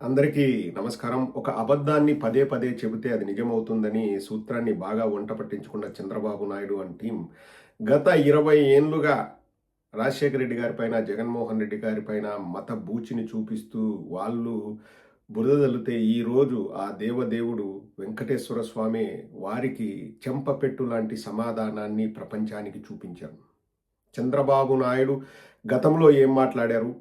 అందరికీ నమస్కారం. ఒక అబద్ధాన్ని పదే పదే చెబితే అది నిజమవుతుందని సూత్రాన్ని బాగా వంట పట్టించుకున్న చంద్రబాబు నాయుడు అండ్ టీం గత ఇరవై ఏళ్ళుగా రాజశేఖర రెడ్డి గారిపైన జగన్మోహన్ రెడ్డి గారిపైన మత బూచిని చూపిస్తూ వాళ్ళు బురద తల్లితే ఈరోజు ఆ దేవదేవుడు వెంకటేశ్వర స్వామి వారికి చెంపపెట్టు లాంటి సమాధానాన్ని ప్రపంచానికి చూపించారు. చంద్రబాబు నాయుడు గతంలో ఏం మాట్లాడారు?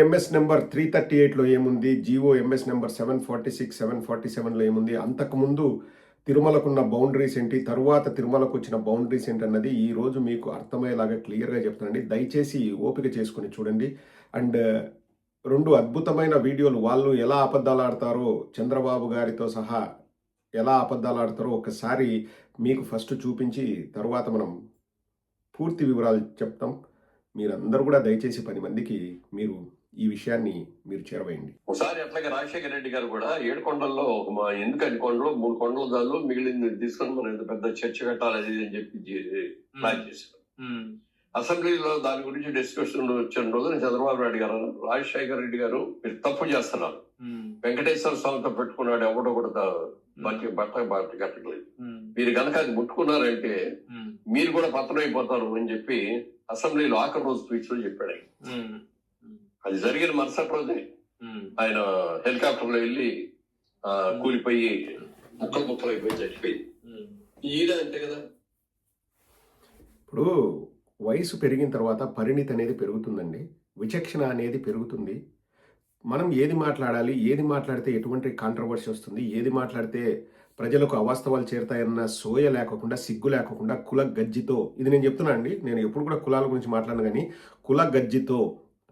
ఎంఎస్ నెంబర్ త్రీ థర్టీ ఎయిట్లో ఏముంది? GO MS number seven forty six seven forty సెవెన్లో ఏముంది? అంతకుముందు తిరుమలకున్న బౌండరీస్ ఏంటి? తరువాత తిరుమలకు వచ్చిన బౌండరీస్ ఏంటి అన్నది ఈరోజు మీకు అర్థమయ్యేలాగా క్లియర్గా చెప్తానండి. దయచేసి ఓపిక చేసుకుని చూడండి. అండ్ రెండు అద్భుతమైన వీడియోలు వాళ్ళు ఎలా అబద్ధాలు ఆడతారో చంద్రబాబు గారితో సహా ఎలా అబద్ధాలు ఆడతారో ఒకసారి మీకు ఫస్ట్ చూపించి తర్వాత మనం పూర్తి వివరాలు చెప్తాం. మీరందరూ కూడా దయచేసి పది మందికి మీరు ఈ విషయాన్ని మీరు చేరవేయండి. ఒకసారి అట్లాగే రాజశేఖర రెడ్డి గారు కూడా ఏడు కొండల్లో ఒక మా ఎందుకు అన్ని కొండలు మూడు కొండల దానిలో మిగిలింది తీసుకొని మనం ఇంత పెద్ద చర్చ కట్టాలి అది అని చెప్పి ప్లాన్ చేశారు. అసెంబ్లీలో దాని గురించి డిస్కషన్ వచ్చిన రోజు చంద్రబాబు నాయుడు గారు రాజశేఖర రెడ్డి గారు మీరు తప్పు చేస్తున్నారు. వెంకటేశ్వర స్వామితో పెట్టుకున్నాడు ఎవడో కూడా బట్టి బట్ట బట్ట కట్టలేదు. మీరు కనుక అది ముట్టుకున్నారంటే మీరు కూడా పతనం అయిపోతారు అని చెప్పి అసెంబ్లీలో ఆఖరి రోజు స్పీచ్లో చెప్పాడు ఆయన. అది జరిగిన మరుసటి రోజే. ఆయన హెలికాప్టర్లో వెళ్ళి కూలిపోయి ముక్కలు ముక్కలు అయిపోయి చచ్చిపోయింది. ఈడ అంతే కదా. ఇప్పుడు వయసు పెరిగిన తర్వాత పరిణితి అనేది పెరుగుతుందండి. విచక్షణ అనేది పెరుగుతుంది. మనం ఏది మాట్లాడాలి ఏది మాట్లాడితే ఎటువంటి కాంట్రవర్సీ వస్తుంది ఏది మాట్లాడితే ప్రజలకు అవాస్తవాలు చేరుతాయన్న సోయ లేకుండా సిగ్గు లేకుండా కుల గజ్జితో ఇది నేను చెప్తున్నా అండి నేను ఎప్పుడు కూడా కులాల గురించి మాట్లాడను కానీ కుల గజ్జితో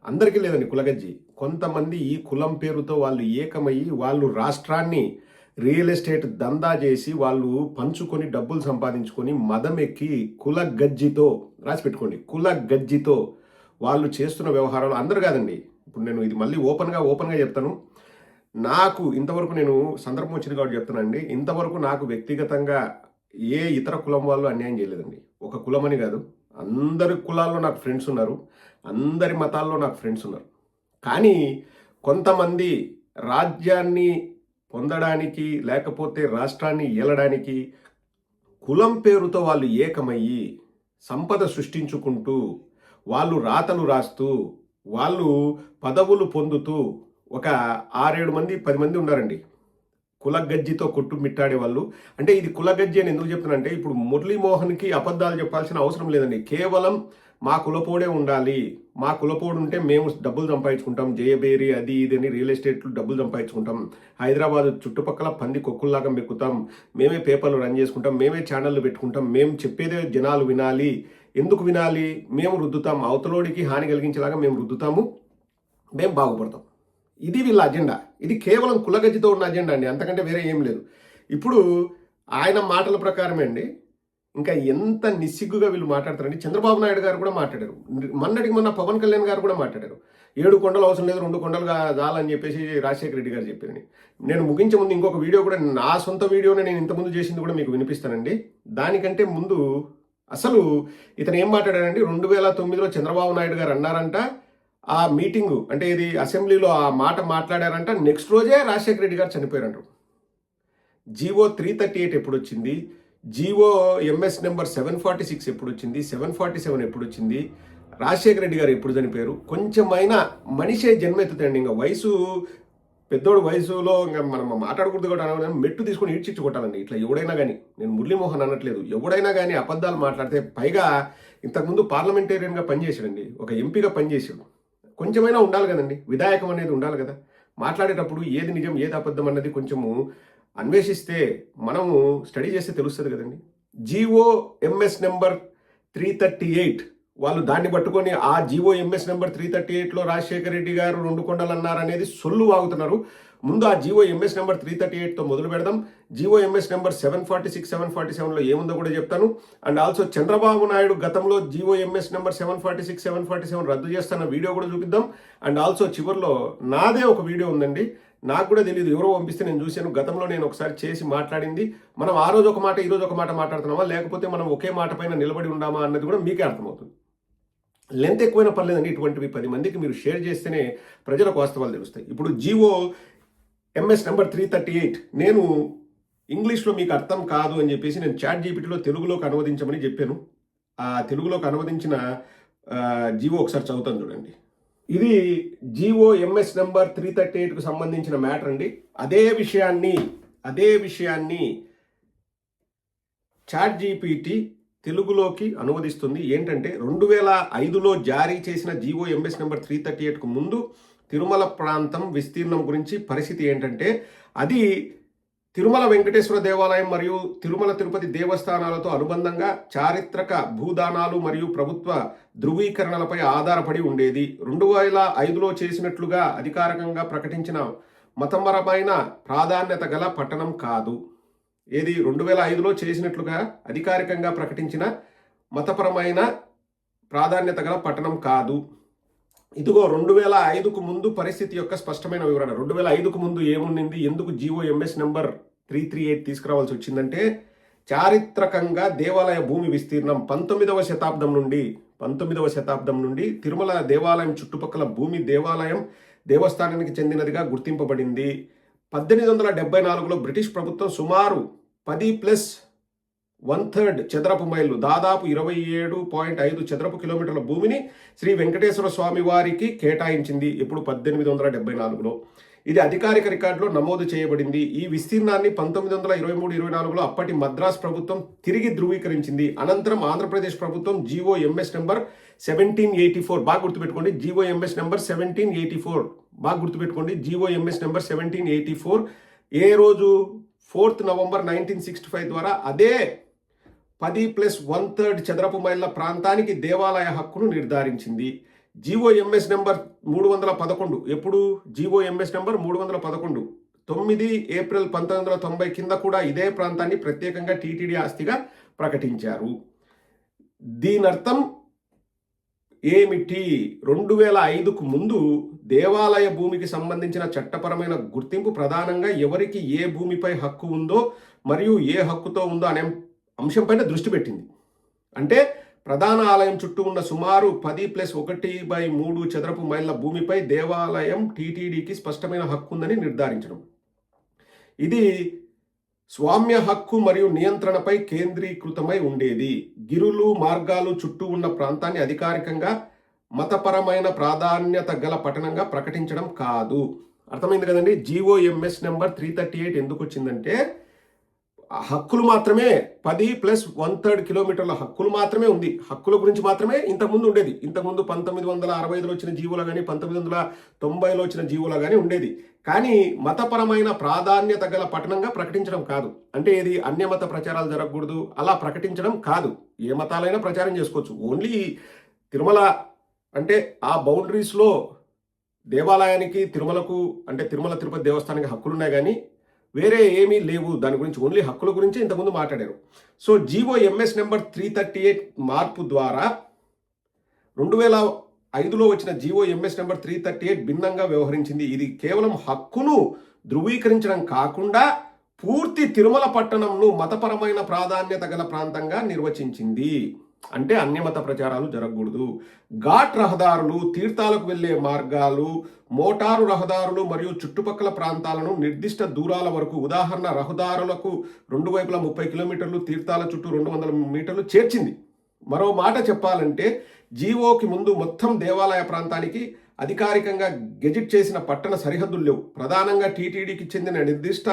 అందరికీ లేదండి కుల గజ్జి. కొంతమంది ఈ కులం పేరుతో వాళ్ళు ఏకమయ్యి వాళ్ళు రాష్ట్రాన్ని రియల్ ఎస్టేట్ దందా చేసి వాళ్ళు పంచుకొని డబ్బులు సంపాదించుకొని మదం ఎక్కి కుల గజ్జితో రాసి పెట్టుకోండి కుల గజ్జితో వాళ్ళు చేస్తున్న వ్యవహారాలు అందరు కాదండి. ఇప్పుడు నేను ఇది మళ్ళీ ఓపెన్గా ఓపెన్గా చెప్తాను. నాకు ఇంతవరకు నేను సందర్భం వచ్చింది కాబట్టి చెప్తానండి ఇంతవరకు నాకు వ్యక్తిగతంగా ఏ ఇతర కులం వాళ్ళు అన్యాయం చేయలేదండి. ఒక కులమని కాదు. అందరి కులాల్లో నాకు ఫ్రెండ్స్ ఉన్నారు. అందరి మతాల్లో నాకు ఫ్రెండ్స్ ఉన్నారు. కానీ కొంతమంది రాజ్యాన్ని పొందడానికి లేకపోతే రాష్ట్రాన్ని ఏలడానికి కులం పేరుతో వాళ్ళు ఏకమయ్యి సంపద సృష్టించుకుంటూ వాళ్ళు రాతలు రాస్తూ వాళ్ళు పదవులు పొందుతూ ఒక ఆరేడు మంది పది మంది ఉన్నారండి. కులగజ్జితో కొట్టుమిట్టాడే వాళ్ళు. అంటే ఇది కులగజ్జి అని ఎందుకు చెప్తున్నానంటే ఇప్పుడు మురళీమోహన్కి అబద్ధాలు చెప్పాల్సిన అవసరం లేదండి. కేవలం మా కులపోడే ఉండాలి. మా కులపోడు ఉంటే మేము డబ్బులు సంపాదించుకుంటాం. జయబేరి అది ఇది అని రియల్ ఎస్టేట్లు డబ్బులు సంపాదించుకుంటాం. హైదరాబాద్ చుట్టుపక్కల పంది కొక్కుల్లాగా మెక్కుతాం. మేమే పేపర్లు రన్ చేసుకుంటాం. మేమే ఛానళ్ళు పెట్టుకుంటాం. మేము చెప్పేదే జనాలు వినాలి. ఎందుకు వినాలి? మేము రుద్దుతాం. అవతలోడికి హాని కలిగించేలాగా మేము రుద్దుతాము. మేము బాగుపడతాం. ఇది వీళ్ళ అజెండా. ఇది కేవలం కులగజ్జితో ఉన్న అజెండా అండి. అంతకంటే వేరే ఏం లేదు. ఇప్పుడు ఆయన మాటల ప్రకారమే అండి. ఇంకా ఎంత నిస్సిగ్గుగా వీళ్ళు మాట్లాడతారండి. చంద్రబాబు నాయుడు గారు కూడా మాట్లాడారు. మొన్నటికి మొన్న పవన్ కళ్యాణ్ గారు కూడా మాట్లాడారు. ఏడు కొండలు అవసరం లేదు రెండు కొండలుగా చాలని చెప్పేసి రాజశేఖర రెడ్డి గారు చెప్పారని. నేను ముగించే ముందు ఇంకొక వీడియో కూడా నా సొంత వీడియోనే నేను ఇంతకుముందు చేసింది కూడా మీకు వినిపిస్తానండి. దానికంటే ముందు అసలు ఇతను ఏం మాట్లాడారండి రెండు వేల తొమ్మిదిలో చంద్రబాబు నాయుడు గారు అన్నారంట ఆ మీటింగు అంటే ఇది అసెంబ్లీలో ఆ మాట మాట్లాడారంట నెక్స్ట్ రోజే రాజశేఖర రెడ్డి గారు చనిపోయారంట. జీవో త్రీ థర్టీ ఎయిట్ ఎప్పుడు వచ్చింది GO MS number seven forty six ఎప్పుడు వచ్చింది సెవెన్ ఫార్టీ సెవెన్ ఎప్పుడు వచ్చింది రాజశేఖర రెడ్డి గారు ఎప్పుడు చనిపోయారు? కొంచెమైనా మనిషే జన్మెత్తుతండి ఇంకా వయసు పెద్దోడు వయసులో ఇంకా మనం మాట్లాడకూడదు కూడా అనగానే మెట్టు తీసుకొని ఈడ్చిచ్చి కొట్టాలండి. ఇట్లా ఎవడైనా కానీ నేను మురళీమోహన్ అనట్లేదు. ఎవడైనా కానీ అబద్ధాలు మాట్లాడితే పైగా ఇంతకుముందు పార్లమెంటేరియన్గా పనిచేసాడండి ఒక ఎంపీగా పనిచేసాడు కొంచెమైనా ఉండాలి కదండి. విధాయకం అనేది ఉండాలి కదా. మాట్లాడేటప్పుడు ఏది నిజం ఏది అబద్ధం అన్నది కొంచెము అన్వేషిస్తే మనము స్టడీ చేస్తే తెలుస్తుంది కదండి. GO MS number three thirty eight వాళ్ళు దాన్ని పట్టుకొని ఆ GO MS number three thirty ఎయిట్లో రాజశేఖర రెడ్డి గారు రెండు కొండలు అన్నారు అనేది సొల్లు వాగుతున్నారు. ముందు ఆ GO MS number three thirty ఎయిట్తో మొదలు పెడదాం. GO MS number seven forty six seven forty సెవెన్లో ఏముందో కూడా చెప్తాను. అండ్ ఆల్సో చంద్రబాబు నాయుడు గతంలో GO MS number seven forty six seven forty seven రద్దు చేస్తున్న వీడియో కూడా చూపిద్దాం. అండ్ ఆల్సో చివరిలో నాదే ఒక వీడియో ఉందండి. నాకు కూడా తెలియదు ఎవరో పంపిస్తే నేను చూశాను. గతంలో నేను ఒకసారి చేసి మాట్లాడింది. మనం ఆ రోజు ఒక మాట ఈ రోజు ఒక మాట మాట్లాడుతున్నామా? లేకపోతే మనం ఒకే మాట పైన నిలబడి ఉండామా అన్నది కూడా మీకే అర్థమవుతుంది. లెంత్ ఎక్కువైనా పర్లేదండి ఇటువంటివి పది మందికి మీరు షేర్ చేస్తేనే ప్రజలకు వాస్తవాలు తెలుస్తాయి. ఇప్పుడు GO MS number three thirty eight నేను ఇంగ్లీష్లో మీకు అర్థం కాదు అని చెప్పేసి నేను చాట్ జీపీటీలో తెలుగులోకి అనువదించమని చెప్పాను. ఆ తెలుగులోకి అనువదించిన జివో జీవో ఒకసారి చదువుతాను చూడండి. ఇది GO MS number three thirty ఎయిట్కు సంబంధించిన మ్యాటర్ అండి. అదే విషయాన్ని అదే విషయాన్ని చాట్ జీపీటీ తెలుగులోకి అనువదిస్తుంది. ఏంటంటే రెండు వేల ఐదులో జారీ చేసిన GO MS number three thirty ఎయిట్కు ముందు తిరుమల ప్రాంతం విస్తీర్ణం గురించి పరిస్థితి ఏంటంటే అది తిరుమల వెంకటేశ్వర దేవాలయం మరియు తిరుమల తిరుపతి దేవస్థానాలతో అనుబంధంగా చారిత్రక భూదానాలు మరియు ప్రభుత్వ ధృవీకరణలపై ఆధారపడి ఉండేది. రెండు వేల ఐదులో చేసినట్లుగా అధికారికంగా ప్రకటించిన మతపరమైన ప్రాధాన్యత గల పట్టణం కాదు. ఏది రెండు వేల ఐదులో చేసినట్లుగా అధికారికంగా ప్రకటించిన మతపరమైన ప్రాధాన్యత గల పట్టణం కాదు. ఇదిగో రెండు వేల ఐదుకు ముందు పరిస్థితి యొక్క స్పష్టమైన వివరణ. రెండు వేల ఐదుకు ముందు ఏముండింది? ఎందుకు GO MS number three three eight తీసుకురావాల్సి వచ్చిందంటే చారిత్రకంగా దేవాలయ భూమి విస్తీర్ణం పంతొమ్మిదవ శతాబ్దం నుండి పంతొమ్మిదవ శతాబ్దం నుండి తిరుమల దేవాలయం చుట్టుపక్కల భూమి దేవాలయం దేవస్థానానికి చెందినదిగా గుర్తింపబడింది. పద్దెనిమిది వందల డెబ్బై నాలుగులో బ్రిటిష్ ప్రభుత్వం సుమారు పది ప్లస్ వన్ థర్డ్ చదరపు మైళ్ళు దాదాపు ఇరవై ఏడు పాయింట్ ఐదు చదరపు కిలోమీటర్ల భూమిని శ్రీ వెంకటేశ్వర స్వామి వారికి కేటాయించింది. ఇప్పుడు పద్దెనిమిది వందల డెబ్బై నాలుగులో. ఇది అధికారిక రికార్డులో నమోదు చేయబడింది. ఈ విస్తీర్ణాన్ని పంతొమ్మిది వందల ఇరవై మూడు ఇరవై నాలుగులో అప్పటి మద్రాస్ ప్రభుత్వం తిరిగి ధృవీకరించింది. అనంతరం ఆంధ్రప్రదేశ్ ప్రభుత్వం GO MS number seventeen eighty four బాగా గుర్తుపెట్టుకోండి. GO MS number seventeen eighty four బాగా గుర్తుపెట్టుకోండి. GO MS number seventeen eighty four ఏ రోజు fourth November nineteen sixty five ద్వారా అదే పది ప్లస్ వన్ థర్డ్ చదరపు మైళ్ళ ప్రాంతానికి దేవాలయ హక్కును నిర్ధారించింది. జీవో ఎంఎస్ నెంబర్ మూడు వందల పదకొండు. ఎప్పుడు? జీవో ఎంఎస్ నెంబర్ మూడు వందల పదకొండు. తొమ్మిది ఏప్రిల్ పంతొమ్మిది వందల తొంభై కింద కూడా ఇదే ప్రాంతాన్ని ప్రత్యేకంగా టీటీడీ ఆస్తిగా ప్రకటించారు. దీని అర్థం ఏమిటి? రెండు వేల ఐదుకు ముందు దేవాలయ భూమికి సంబంధించిన చట్టపరమైన గుర్తింపు ప్రధానంగా ఎవరికి ఏ భూమిపై హక్కు ఉందో మరియు ఏ హక్కుతో ఉందో అనే అంశంపైన దృష్టి పెట్టింది. అంటే ప్రధాన ఆలయం చుట్టూ ఉన్న సుమారు పది ప్లస్ ఒకటి బై మూడు చదరపు మైళ్ళ భూమిపై దేవాలయం టీటీడీకి స్పష్టమైన హక్కు ఉందని నిర్ధారించడం. ఇది స్వామ్య హక్కు మరియు నియంత్రణపై కేంద్రీకృతమై ఉండేది. గిరులు మార్గాలు చుట్టూ ఉన్న ప్రాంతాన్ని అధికారికంగా మతపరమైన ప్రాధాన్యత గల పట్టణంగా ప్రకటించడం కాదు. అర్థమైంది కదండి? GO MS number three thirty eight ఎందుకు వచ్చిందంటే హక్కులు మాత్రమే పది ప్లస్ వన్ థర్డ్ కిలోమీటర్ల హక్కులు మాత్రమే ఉంది. హక్కుల గురించి మాత్రమే ఇంతకుముందు ఉండేది. ఇంతకుముందు పంతొమ్మిది వందల అరవై ఐదులో వచ్చిన జీవులు కానీ పంతొమ్మిది వందల తొంభైలో వచ్చిన జీవులు కానీ ఉండేది. కానీ మతపరమైన ప్రాధాన్యత గల పట్టణంగా ప్రకటించడం కాదు. అంటే ఏది? అన్యమత ప్రచారాలు జరగకూడదు. అలా ప్రకటించడం కాదు. ఏ మతాలైనా ప్రచారం చేసుకోవచ్చు. ఓన్లీ తిరుమల అంటే ఆ బౌండరీస్లో దేవాలయానికి తిరుమలకు అంటే తిరుమల తిరుపతి దేవస్థానానికి హక్కులున్నాయి కానీ వేరే ఏమీ లేవు. దాని గురించి ఓన్లీ హక్కుల గురించి ఇంతకుముందు మాట్లాడారు. So GO MS number three thirty eight మార్పు ద్వారా రెండు వేల ఐదులో వచ్చిన GO MS number three thirty eight భిన్నంగా వ్యవహరించింది. ఇది కేవలం హక్కును ధృవీకరించడం కాకుండా పూర్తి తిరుమల పట్టణంను మతపరమైన ప్రాధాన్యత గల ప్రాంతంగా నిర్వచించింది. అంటే అన్యమత ప్రచారాలు జరగకూడదు. ఘాట్ రహదారులు తీర్థాలకు వెళ్ళే మార్గాలు మోటారు రహదారులు మరియు చుట్టుపక్కల ప్రాంతాలను నిర్దిష్ట దూరాల వరకు ఉదాహరణ రహదారులకు రెండు వైపులా ముప్పై కిలోమీటర్లు తీర్థాల చుట్టూ రెండు వందల మీటర్లు చేర్చింది. మరో మాట చెప్పాలంటే జీవోకి ముందు మొత్తం దేవాలయ ప్రాంతానికి అధికారికంగా గెజిట్ చేసిన పట్టణ సరిహద్దులు లేవు. ప్రధానంగా టీటీడీకి చెందిన నిర్దిష్ట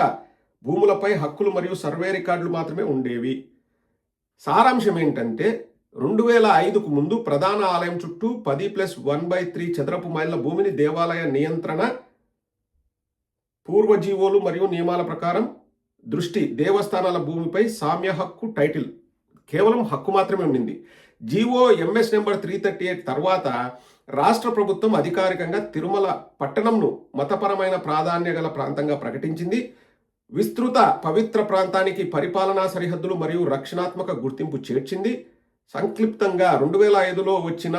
భూములపై హక్కులు మరియు సర్వే రికార్డులు మాత్రమే ఉండేవి. సారాంశం ఏంటంటే రెండు వేల ఐదుకు ముందు ప్రధాన ఆలయం చుట్టూ పది ప్లస్ వన్ బై త్రీ చదరపు మైళ్ళ భూమిని దేవాలయ నియంత్రణ పూర్వజీవోలు మరియు నియమాల ప్రకారం దృష్టి దేవస్థానాల భూమిపై సామ్య హక్కు టైటిల్. కేవలం హక్కు మాత్రమే ఉండింది. GO MS number three thirty eight తర్వాత రాష్ట్ర ప్రభుత్వం అధికారికంగా తిరుమల పట్టణంను మతపరమైన ప్రాధాన్య గల ప్రాంతంగా ప్రకటించింది. విస్తృత పవిత్ర ప్రాంతానికి పరిపాలనా సరిహద్దులు మరియు రక్షణాత్మక గుర్తింపు చేర్చింది. సంక్లిప్తంగా రెండు వేల ఐదులో వచ్చిన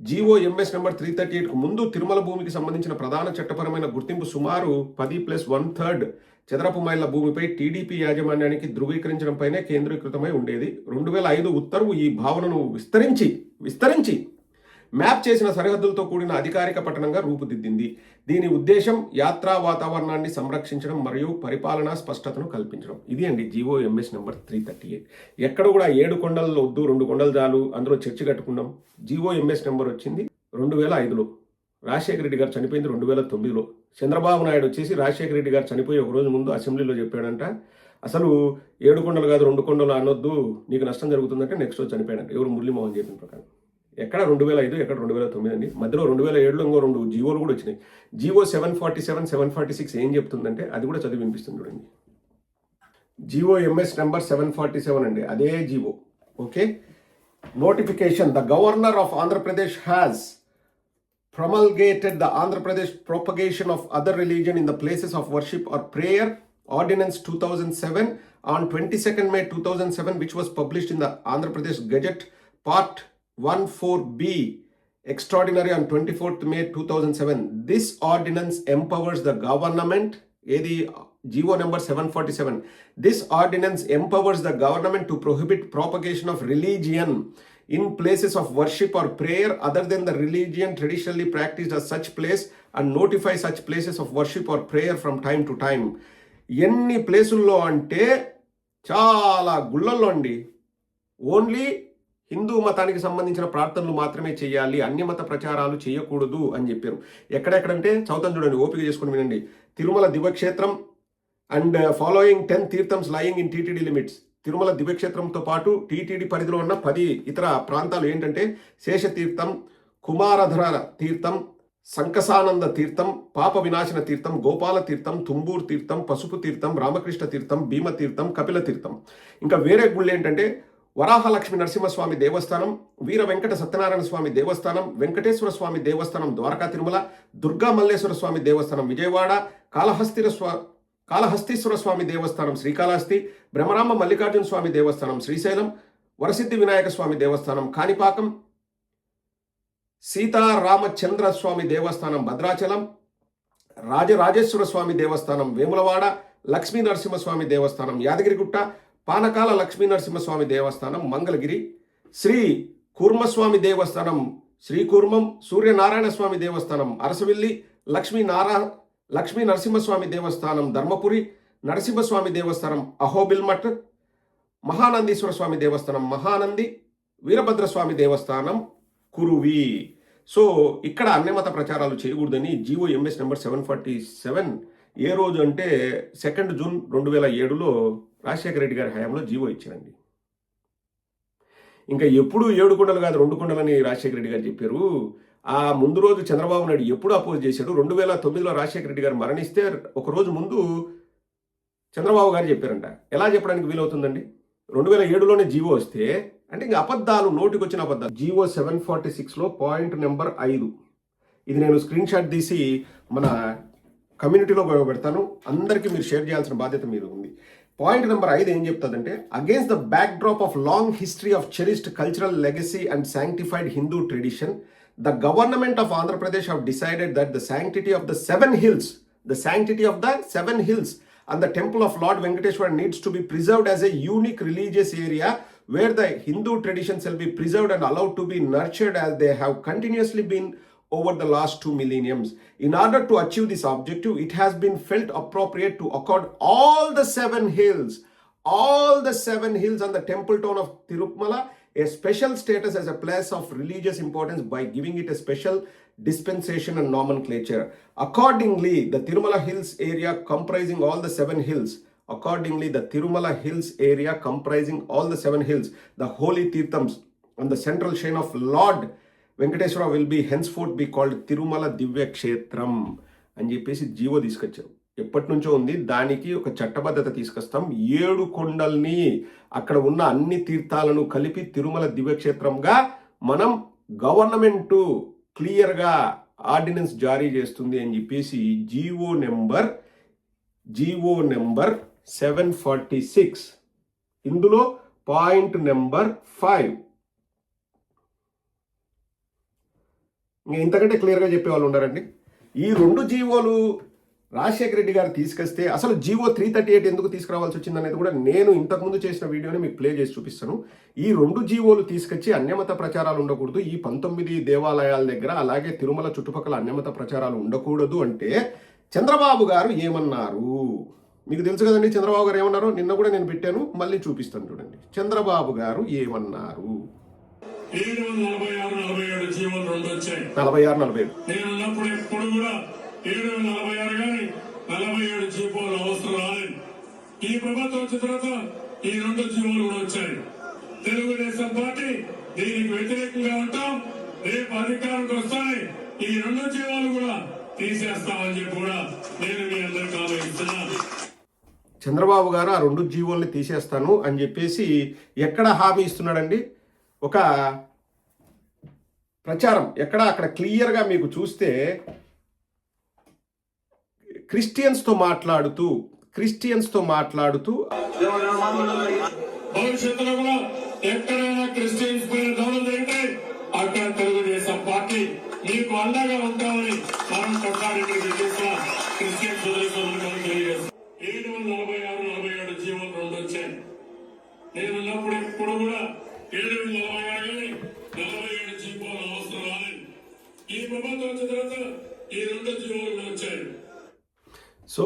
GO MS number three thirty ఎయిట్కు ముందు తిరుమల భూమికి సంబంధించిన ప్రధాన చట్టపరమైన గుర్తింపు సుమారు పది ప్లస్ వన్ థర్డ్ చదరపు మైళ్ళ భూమిపై టీడీపీ యాజమాన్యానికి ధృవీకరించడంపైనే కేంద్రీకృతమై ఉండేది. రెండు వేల ఐదు ఉత్తర్వు ఈ భావనను విస్తరించి విస్తరించి మ్యాప్ చేసిన సరిహద్దులతో కూడిన అధికారిక పట్టణంగా రూపుదిద్దింది. దీని ఉద్దేశం యాత్రా వాతావరణాన్ని సంరక్షించడం మరియు పరిపాలనా స్పష్టతను కల్పించడం. ఇది అండి GO MS number three thirty eight. ఎక్కడ కూడా ఏడు కొండలు వద్దు రెండు కొండలు చాలు అందులో చర్చి కట్టుకున్నాం. జీవో ఎంఎస్ నెంబర్ వచ్చింది రెండు వేల ఐదులో. రాజశేఖర రెడ్డి గారు చనిపోయింది రెండు వేల తొమ్మిదిలో. చంద్రబాబు నాయుడు వచ్చేసి రాజశేఖర రెడ్డి గారు చనిపోయి ఒక రోజు ముందు అసెంబ్లీలో చెప్పాడంట అసలు ఏడు కొండలు కాదు రెండు కొండలు అనొద్దు నీకు నష్టం జరుగుతుందంటే నెక్స్ట్ రోజు చనిపోయాడంట. ఎవరు మురళీమోహన్ చెప్పిన ప్రకారం. ఎక్కడ రెండు వేల ఐదు ఎక్కడ రెండు వేల తొమ్మిది అండి. మధ్యలో రెండు వేల ఏడులో ఇంకో రెండు జియోలు కూడా వచ్చినాయి. GO seven forty seven seven forty six ఏం చెప్తుందంటే అది కూడా చదివి వినిపిస్తుంది చూడండి. GO MS number seven forty seven అండి. అదే GO. Okay? Notification the governor of Andhra Pradesh has promulgated the Andhra Pradesh propagation of other religion in the places of worship or prayer ordinance two thousand seven on twenty second May two thousand seven which was published in the Andhra Pradesh gazette part one four B extraordinary on twenty fourth May two thousand seven this ordinance empowers the government ఏది GO number seven forty seven this ordinance empowers the government to prohibit propagation of religion in places of worship or prayer other than the religion traditionally practice a such place and notify such places of worship or prayer from time to time ఎన్ని ప్లేసుల్లో అంటే చాలా గుళ్ళల్లో అండి. Only Hindu మతానికి సంబంధించిన ప్రార్థనలు మాత్రమే చేయాలి అన్యమత ప్రచారాలు చేయకూడదు అని చెప్పారు. ఎక్కడెక్కడంటే చదువుతాను చూడండి ఓపిక చేసుకుని వినండి. తిరుమల దివక్షేత్రం and following ten తీర్థమ్స్ lying in TTD limits Tirumala దివ్యక్షేత్రంతో పాటు టీటీడీ పరిధిలో ఉన్న పది ఇతర ప్రాంతాలు ఏంటంటే శేషతీర్థం కుమారధర తీర్థం సంకసానంద తీర్థం పాప వినాశన తీర్థం గోపాల తీర్థం తుంబూర్ తీర్థం పసుపు తీర్థం రామకృష్ణ తీర్థం భీమ తీర్థం కపిల తీర్థం. ఇంకా వేరే గుళ్ళు ఏంటంటే వరాహలక్ష్మి నరసింహస్వామి దేవస్థానం వీర వెంకట సత్యనారాయణ స్వామి దేవస్థానం వెంకటేశ్వర స్వామి దేవస్థానం ద్వారకా తిరుమల దుర్గా మల్లేశ్వర స్వామి దేవస్థానం విజయవాడ కాళహస్తిర స్వా కాళహస్తీశ్వర స్వామి దేవస్థానం శ్రీకాళహస్తి బ్రహ్మరామ మల్లికార్జున స్వామి దేవస్థానం శ్రీశైలం వరసిద్ధి వినాయక స్వామి దేవస్థానం కాణిపాకం సీతారామచంద్ర స్వామి దేవస్థానం భద్రాచలం రాజరాజేశ్వర స్వామి దేవస్థానం వేములవాడ లక్ష్మీ నరసింహస్వామి దేవస్థానం యాదగిరిగుట్ట పానకాల లక్ష్మీ నరసింహస్వామి దేవస్థానం మంగళగిరి. శ్రీ కూర్మస్వామి దేవస్థానం శ్రీకూర్మం. సూర్యనారాయణ స్వామి దేవస్థానం అరసవిల్లి. లక్ష్మీ నారా లక్ష్మీ నరసింహస్వామి దేవస్థానం ధర్మపురి. నరసింహస్వామి దేవస్థానం అహోబిల్మఠ్. మహానందీశ్వర స్వామి దేవస్థానం మహానంది. వీరభద్రస్వామి దేవస్థానం కురువి. సో ఇక్కడ అన్యమత ప్రచారాలు చేయకూడదని GO MS number seven forty seven ఏ రోజు అంటే సెకండ్ జూన్ రెండు వేల ఏడులో రాజశేఖర రెడ్డి గారి హయాంలో జీవో ఇచ్చారండి. ఇంకా ఎప్పుడు ఏడు కొండలు కాదు రెండు కొండలని రాజశేఖర రెడ్డి గారు చెప్పారు. ఆ ముందు రోజు చంద్రబాబు నాయుడు ఎప్పుడు అపోజ్ చేశాడు? రెండు వేల తొమ్మిదిలో రాజశేఖర రెడ్డి గారు మరణిస్తే ఒకరోజు ముందు చంద్రబాబు గారు చెప్పారంట. ఎలా చెప్పడానికి వీలవుతుందండి? రెండు వేల ఏడులోనే జీవో వస్తే అంటే ఇంకా అబద్ధాలు నోటికి వచ్చిన అబద్ధాలు. జీవో సెవెన్ ఫార్టీ సిక్స్లో పాయింట్ నెంబర్ ఐదు. ఇది నేను స్క్రీన్ షాట్ తీసి మన కమ్యూనిటీలో ఉపయోగపడతాను. పెడతాను అందరికీ మీరు షేర్ చేయాల్సిన బాధ్యత మీరు ఉంది. పాయింట్ నెంబర్ ఐదు ఏం చెప్తుందంటే against the backdrop of long history of cherished cultural legacy and sanctified Hindu tradition the government of Andhra Pradesh have decided that the sanctity of the seven hills the sanctity of the seven hills and the temple of lord Venkateswara needs to be preserved as a unique religious area where the Hindu traditions will be preserved and allowed to be nurtured as they have continuously been over the last two millenniums. In order to achieve this objective, it has been felt appropriate to accord all the seven hills, all the seven hills on the temple town of Tirupmala a special status as a place of religious importance by giving it a special dispensation and nomenclature. Accordingly, the Tirumala Hills area comprising all the seven hills accordingly the tirumala hills area comprising all the seven hills the holy tirthams and the central shrine of lord Venkateswara will be henceforth be called Tirumala దివ్యక్షేత్రం అని చెప్పేసి GO తీసుకొచ్చారు. ఎప్పటి నుంచో ఉంది. దానికి ఒక చట్టబద్ధత తీసుకొస్తాం. ఏడు కొండల్ని అక్కడ ఉన్న అన్ని తీర్థాలను కలిపి తిరుమల దివ్యక్షేత్రంగా మనం గవర్నమెంటు క్లియర్గా ఆర్డినెన్స్ జారీ చేస్తుంది అని చెప్పేసి GO number GO number seven forty six. ఇందులో పాయింట్ నెంబర్ ఫైవ్. ఇంతకంటే క్లియర్గా చెప్పేవాళ్ళు ఉండారండి. ఉన్నారండి ఈ రెండు జీవోలు రాజశేఖర రెడ్డి గారు తీసుకొస్తే అసలు జీవో త్రీ థర్టీ ఎయిట్ ఎందుకు తీసుకురావాల్సి వచ్చింది అనేది కూడా నేను ఇంతకుముందు చేసిన వీడియోని మీకు ప్లే చేసి చూపిస్తాను. ఈ రెండు జీవోలు తీసుకొచ్చి అన్యమత ప్రచారాలు ఉండకూడదు. ఈ పంతొమ్మిది దేవాలయాల దగ్గర అలాగే తిరుమల చుట్టుపక్కల అన్యమత ప్రచారాలు ఉండకూడదు అంటే చంద్రబాబు గారు ఏమన్నారు? మీకు తెలుసు కదండి చంద్రబాబు గారు ఏమన్నారు? నిన్న కూడా నేను పెట్టాను. మళ్ళీ చూపిస్తాను చూడండి. చంద్రబాబు గారు ఏమన్నారు? ఏడు వందల నలభై ఆరు నలభై ఏడు జీవోలు రెండు వచ్చాయి నలభై ఆరు నలభై ఏడు. నేను ఉన్నప్పుడు ఎప్పుడు కూడా ఏడు నలభై ఆరు కానీ నలభై ఏడు జీవోలు అవసరం రాలేదు. ఈ ప్రభుత్వం వచ్చిన తర్వాత ఈ రెండు జీవోలు కూడా వచ్చాయి. తెలుగుదేశం పార్టీ దీనికి వ్యతిరేకంగా ఉంటాం. రేపు అధికారంకి వస్తాయి. ఈ రెండు జీవోలు కూడా తీసేస్తామని చెప్పి కూడా నేను మీ అందరికీ ఆలోచిస్తున్నాను చంద్రబాబు గారు ఆ రెండు జీవోల్ని తీసేస్తాను అని చెప్పేసి ఎక్కడ హామీ ఇస్తున్నాడండి? ఒక ప్రచారం ఎక్కడ అక్కడ క్లియర్గా మీకు చూస్తే క్రిస్టియన్స్తో మాట్లాడుతూ క్రిస్టియన్స్తో మాట్లాడుతూ భవిష్యత్తులో కూడా ఎక్కడైనా క్రిస్టియన్స్ పైన గౌరవం జరిగితే అక్కడ తెలుగుదేశం పార్టీ మీకు అండగా ఉంటామని మనం కొట్లాడి ఇక్కడికి చేసిన క్రిస్టియన్ సోదరి సో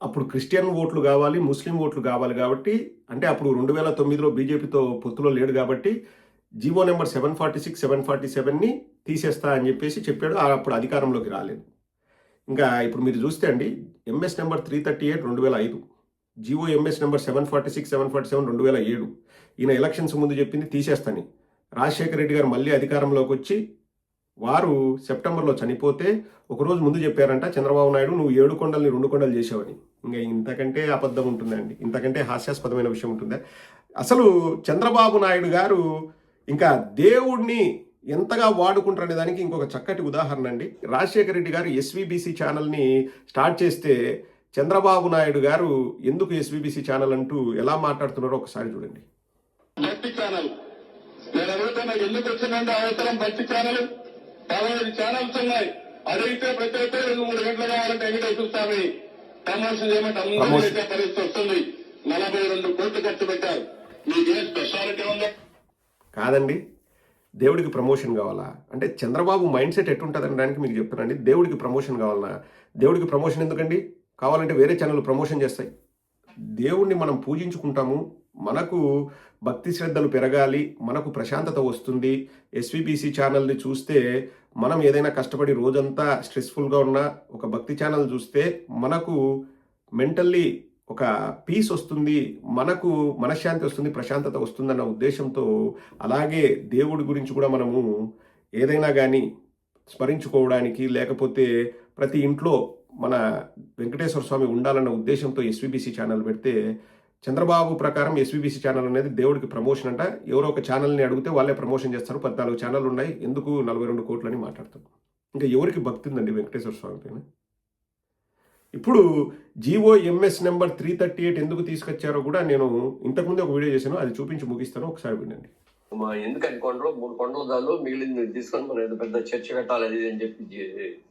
అప్పుడు క్రిస్టియన్ ఓట్లు కావాలి ముస్లిం ఓట్లు కావాలి కాబట్టి అంటే అప్పుడు రెండు వేల తొమ్మిదిలో బీజేపీతో పొత్తులో లేడు కాబట్టి GO number seven forty six seven forty సెవెన్ని తీసేస్తా అని చెప్పేసి చెప్పాడు. అప్పుడు అధికారంలోకి రాలేదు. ఇంకా ఇప్పుడు మీరు చూస్తే అండి MS number three thirty eight రెండు వేల ఐదు GO MS number seven forty six seven forty seven రెండు వేల ఏడు ఈయన ఎలక్షన్స్ ముందు చెప్పింది తీసేస్తాని. రాజశేఖర రెడ్డి గారు మళ్ళీ అధికారంలోకి వచ్చి వారు సెప్టెంబర్లో చనిపోతే ఒకరోజు ముందు చెప్పారంట చంద్రబాబు నాయుడు నువ్వు ఏడు కొండల్ని రెండు కొండలు చేసావని. ఇంకా ఇంతకంటే అబద్ధం ఉంటుందండి. ఇంతకంటే హాస్యాస్పదమైన విషయం ఉంటుందా? అసలు చంద్రబాబు నాయుడు గారు ఇంకా దేవుడిని ఎంతగా వాడుకుంటారనే దానికి ఇంకొక చక్కటి ఉదాహరణ అండి. రాజశేఖర రెడ్డి గారు ఎస్వీబీసీ ఛానల్ని స్టార్ట్ చేస్తే చంద్రబాబు నాయుడు గారు ఎందుకు ఎస్వీబీసీ ఛానల్ అంటూ ఎలా మాట్లాడుతున్నారో ఒకసారి చూడండి. భక్తి ఛానల్. నేను అడుగుతున్నా ఎందుకు వచ్చిందండి అవసరం భక్తి ఛానల్? పదహైదు ఛానల్స్ ఉన్నాయి. అడిగితే ప్రతి ఒక్కరు రెండు మూడు గంటలు కావాలంటే వెంకటేశ్వర స్వామి ప్రమోషన్ చేయమంటే అందరూ ప్రమోషన్. చేసే పరిస్థితి వస్తుంది. నలభై రెండు కోట్లు ఖర్చు పెట్టారు. మీకేం స్పెషాలిటీ ఉందో. కాదండి దేవుడికి ప్రమోషన్ కావాలా? అంటే చంద్రబాబు మైండ్ సెట్ ఎట్టుంటుంది అనడానికి మీకు చెప్తానండి దేవుడికి ప్రమోషన్ కావాలన్నా దేవుడికి ప్రమోషన్ ఎందుకండి? కావాలంటే వేరే ఛానల్ ప్రమోషన్ చేస్తాయి. దేవుణ్ణి మనం పూజించుకుంటాము మనకు భక్తి శ్రద్ధలు పెరగాలి మనకు ప్రశాంతత వస్తుంది. ఎస్విబిసి ఛానల్ని చూస్తే మనం ఏదైనా కష్టపడి రోజంతా స్ట్రెస్ఫుల్గా ఉన్న ఒక భక్తి ఛానల్ చూస్తే మనకు మెంటల్లీ ఒక పీస్ వస్తుంది మనకు మనశ్శాంతి వస్తుంది ప్రశాంతత వస్తుందన్న ఉద్దేశంతో అలాగే దేవుడి గురించి కూడా మనము ఏదైనా కానీ స్మరించుకోవడానికి లేకపోతే ప్రతి ఇంట్లో మన వెంకటేశ్వర స్వామి ఉండాలన్న ఉద్దేశంతో ఎస్విబిసి ఛానల్ పెడితే చంద్రబాబు ప్రకారం ఎస్విబిసి ఛానల్ అనేది దేవుడికి ప్రమోషన్ అంట. ఎవరో ఒక ఛానల్ని అడిగితే వాళ్ళే ప్రమోషన్ చేస్తారు. పద్నాలుగు ఛానల్ ఉన్నాయి. ఎందుకు నలభై రెండు కోట్లని మాట్లాడతారు? ఇంకా ఎవరికి భక్తి ఉందండి వెంకటేశ్వర స్వామి పైన? ఇప్పుడు GO MS number three thirty eight ఎందుకు తీసుకొచ్చారో కూడా నేను ఇంతకుముందు ఒక వీడియో చేశాను. అది చూపించి ముగిస్తాను. ఒకసారి వినండి. మా ఎందుకు అన్ని కొండలు మూడు కొండలు చాలు మిగిలింది తీసుకొని మనం ఏదో పెద్ద చర్చ కట్టాలి అది అని చెప్పి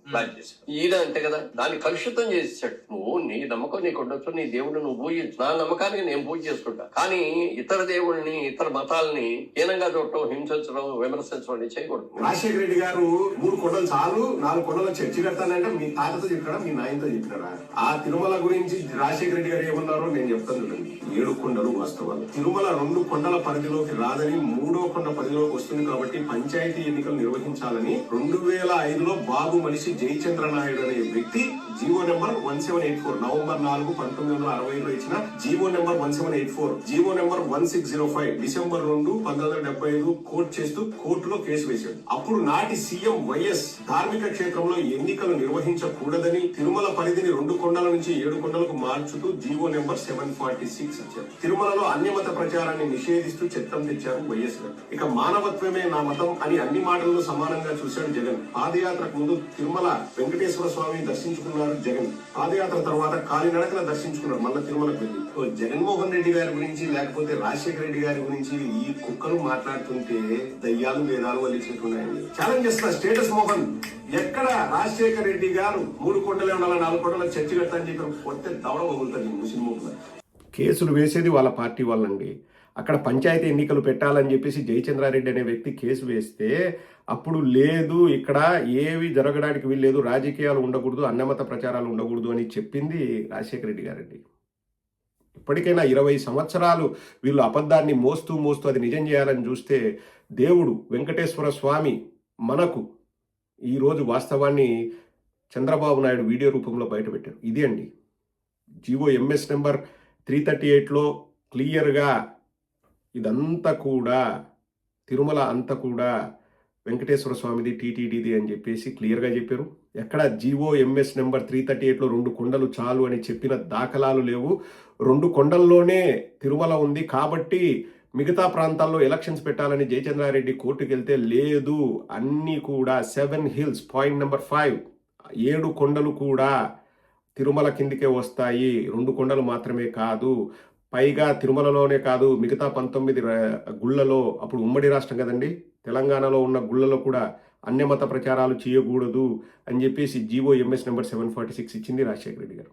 ప్లాన్ చేశాం ఈయన అంతే కదా. దాన్ని కలుషితం చేసాడు నువ్వు నీ నమ్మకం నీకు ఉండొచ్చు నీ దేవుడు నువ్వు పూజించు. నా నమ్మకానికి నేను పూజ చేసుకుంటా. కానీ ఇతర దేవుడిని ఇతర మతాలని హీనంగా చూడటం హింసించడం విమర్శించడం చేయకూడదు. రాజశేఖర రెడ్డి గారు మూడు కొండలు చాలు నాలుగు కొండలు చర్చి కడతానంటే మీ తాతతో చెప్పాడా మీ నాయనతో చెప్పాడా ఆ తిరుమల గురించి రాజశేఖర రెడ్డి గారు ఏమన్నారో నేను చెప్తాను ఏడు కొండలు వాస్తవాలు. తిరుమల రెండు కొండల పరిధిలోకి రాదని మూడో కొండ పరిధిలోకి వస్తుంది కాబట్టి పంచాయతీ ఎన్నికలు నిర్వహించాలని రెండు వేల ఐదులో బాబు మనిషి జయచంద్ర నాయుడు అనే వ్యక్తి GO number one seven eight four. November నాలుగు పంతొమ్మిది వందల అరవై లో ఇచ్చిన GO number one seven eight four. GO number one six zero five. December రెండు పంతొమ్మిది వందల డెబ్బై ఐదు కోర్టు చేస్తూ కోర్టులో కేసు వేశాడు. అప్పుడు నాటి సీఎం వైఎస్ ధార్మిక క్షేత్రంలో ఎన్నికలు నిర్వహించకూడదని తిరుమల పరిధిని రెండు కొండల నుంచి ఏడు కొండలకు మార్చుతూ GO number seven forty six ఇచ్చారు తిరుమలలో అన్యమత ప్రచారాన్ని నిషేధిస్తూ చట్టం తెచ్చారు వైఎస్ గారు. ఇక మానవత్వమే నా మతం అని అన్ని మాటలను సమానంగా చూశాడు జగన్. పాదయాత్రకు ముందు తిరుమల వెంకటేశ్వర స్వామిని దర్శించుకున్నారు. జగన్ పాదయాత్ర తర్వాత కాలినడకన దర్శించుకున్నారు మళ్ళీ తిరుమలకు వెళ్ళి సో జగన్మోహన్ రెడ్డి గారి గురించి లేకపోతే రాజశేఖర రెడ్డి గారి గురించి ఈ కుక్కలు మాట్లాడుతుంటే దయ్యాలు వేదాలు వల్లించినట్టున్నాయండి. ఛాలెంజ్ చేస్తున్నా స్టేటస్ మోహన్. ఎక్కడ రాజశేఖర రెడ్డి గారు మూడు కొండలే ఉండాలి నాలుగు కొండల చర్చి కడతాని చెప్పి కొత్త దవడ వదులుతుంది ముస్లిం కేసులు వేసేది వాళ్ళ పార్టీ వాళ్ళండి. అక్కడ పంచాయతీ ఎన్నికలు పెట్టాలని చెప్పేసి జయచంద్రారెడ్డి అనే వ్యక్తి కేసు వేస్తే అప్పుడు లేదు ఇక్కడ ఏవి జరగడానికి వీల్లేదు రాజకీయాలు ఉండకూడదు అన్నమత ప్రచారాలు ఉండకూడదు అని చెప్పింది రాజశేఖర రెడ్డి గారండి. ఇప్పటికైనా ఇరవై సంవత్సరాలు వీళ్ళు అబద్ధాన్ని మోస్తూ మోస్తూ అది నిజం చేయాలని చూస్తే దేవుడు వెంకటేశ్వర స్వామి మనకు ఈరోజు వాస్తవాన్ని చంద్రబాబు నాయుడు వీడియో రూపంలో బయటపెట్టారు ఇది అండి. GO MS number three thirty ఎయిట్లో క్లియర్గా ఇదంతా కూడా తిరుమల అంతా కూడా వెంకటేశ్వర స్వామిది టీటీడీది అని చెప్పేసి క్లియర్గా చెప్పారు. ఎక్కడ GO MS number three thirty ఎయిట్లో రెండు కొండలు చాలు అని చెప్పిన దాఖలాలు లేవు. రెండు కొండల్లోనే తిరుమల ఉంది కాబట్టి మిగతా ప్రాంతాల్లో ఎలక్షన్స్ పెట్టాలని జయచంద్రారెడ్డి కోర్టుకు వెళ్తే లేదు. అన్నీ కూడా seven hills point number five. ఏడు కొండలు కూడా తిరుమల కిందికే వస్తాయి. రెండు కొండలు మాత్రమే కాదు. పైగా తిరుమలలోనే కాదు మిగతా పంతొమ్మిది గుళ్ళలో అప్పుడు ఉమ్మడి రాష్ట్రం కదండి. తెలంగాణలో ఉన్న గుళ్ళలో కూడా అన్యమత ప్రచారాలు చేయకూడదు అని చెప్పేసి GO MS number seven forty six ఇచ్చింది రాజశేఖర రెడ్డి గారు.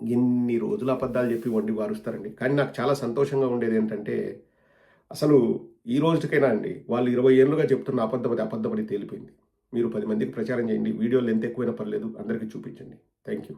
ఎన్ని రోజులు అబద్ధాలు చెప్పి వండి వారుస్తారండి. కానీ నాకు చాలా సంతోషంగా ఉండేది ఏంటంటే అసలు ఈ రోజుకైనా అండి వాళ్ళు ఇరవై ఏళ్ళుగా చెప్తున్న అబద్ధం అది అబద్ధమని తేలిపోయింది. మీరు పది మందికి ప్రచారం చేయండి వీడియోలు ఎంత ఎక్కువైనా పర్లేదు అందరికీ చూపించండి. Thank you